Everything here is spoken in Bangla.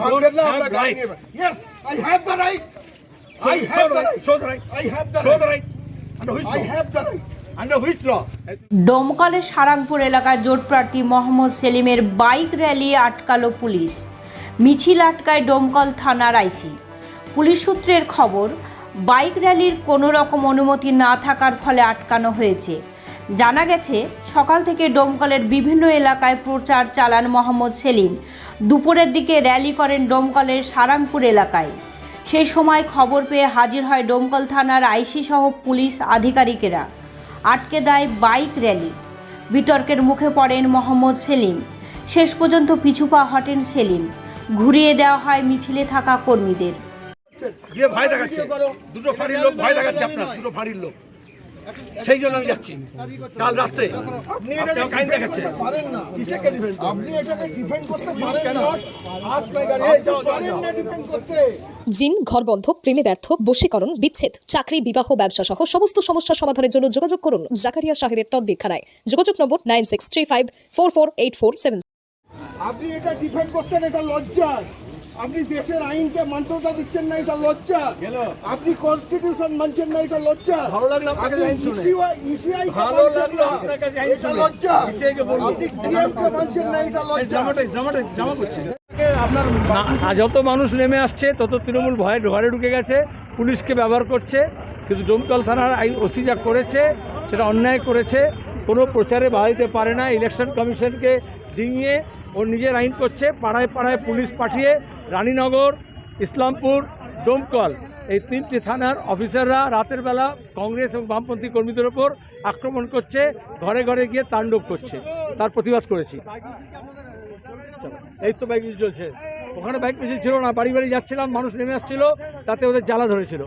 না have গাড়ি right. নিয়ে yes I have the right I Show- show the right. Right Show the right. I have the Show the right. Under which Under which law? দমকলের সারাংপুর এলাকার জোট প্রার্থী মোহাম্মদ সেলিমের বাইক র্যালি আটকালো পুলিশ মিছিল আটকায় ডোমকল থানার আইসি পুলিশ সূত্রের খবর বাইক র্যালির কোনো রকম অনুমতি না থাকার ফলে আটকানো হয়েছে জানা গেছে, সকাল থেকে ডোমকলের বিভিন্ন এলাকায় প্রচার চালান মোহাম্মদ সেলিম। দুপুরের দিকে র্যালি করেন ডোমকলের সারাংপুর এলাকায়। সেই সময় খবর পেয়ে হাজির হয় ডোমকল থানার আইসি সহ পুলিশ আধিকারিকেরা। আটকে দেয় বাইক র্যালি। বিতর্কের মুখে পড়েন মোহাম্মদ সেলিম। শেষ পর্যন্ত পিছু পা হটেন সেলিম। ঘুরিয়ে দেওয়া হয় মিছিলে থাকা কর্মীদের। দুটো লোক ভয় দেখাচ্ছে আপনার, দুটো লোক। সেই জন্য আমি যাচ্ছি। কাল রাত্রে। আপনি এটাকে আমাকে দেখাচ্ছে পারেন না। কিসেকে ডিফেন্ড আপনি এটাকে ডিফেন্ড করতে পারেন না। আজ কয় গাড়ি যাও যাও পারেন না ডিফেন্ড করতে। জিন ঘরবন্ধ প্রেমে ব্যর্থ বশীকরণ বিচ্ছেদ চাকরি বিবাহ ব্যবসা সহ সমস্ত সমস্যা সমাধানের জন্য যোগাযোগ করুন জাকারিয়া সাহেবের তদবিরখানায় যোগাযোগ নম্বর nine six three five four four eight four seven আপনি এটা ডিফেন্ড করতেন এটা লজ্জা আপনি দেশের আইনকে মান্যতা দিচ্ছেন না এটা লজ্জা। আপনি কনস্টিটিউশন মানছেন না এটা লজ্জা। ভালো লাগল আপনাকে আইন শুনে। ইসিআই ভালো লাগল আপনার কাছে আইন শুনে। লজ্জা। ECI কে বলব। আপনি ডিএম কে মানছেন না এটা লজ্জা। জামাটা জামাটা জামা করছে। আপনার যত মানুষ নেমে আসছে তত তৃণমূল ভয়ে ঘরে ঢুকে গেছে পুলিশকে ব্যবহার করছে কিন্তু ডোমকল থানার আই ওসি যা করেছে সেটা অন্যায় করেছে কোনো প্রচারে বাড়িতে পারে না। ইলেকশন কমিশনকে ডিঙিয়ে ওর নিজের আইন করছে, পাড়ায় পাড়ায় পুলিশ পাঠিয়ে রানীনগর, ইসলামপুর, ডোমকল, এই তিনটি থানার অফিসাররা রাতের বেলা কংগ্রেস এবং বামপন্থী কর্মীদের ওপর আক্রমণ করছে, ঘরে ঘরে গিয়ে তাণ্ডব করছে, তার প্রতিবাদ করেছি। এই তো বাইক মিছিল চলছে। ওখানে বাইক মিছিল ছিল না, বাড়ি বাড়ি যাচ্ছিলাম, মানুষ নেমে আসছিল, তাতে ওদের জ্বালা ধরেছিল।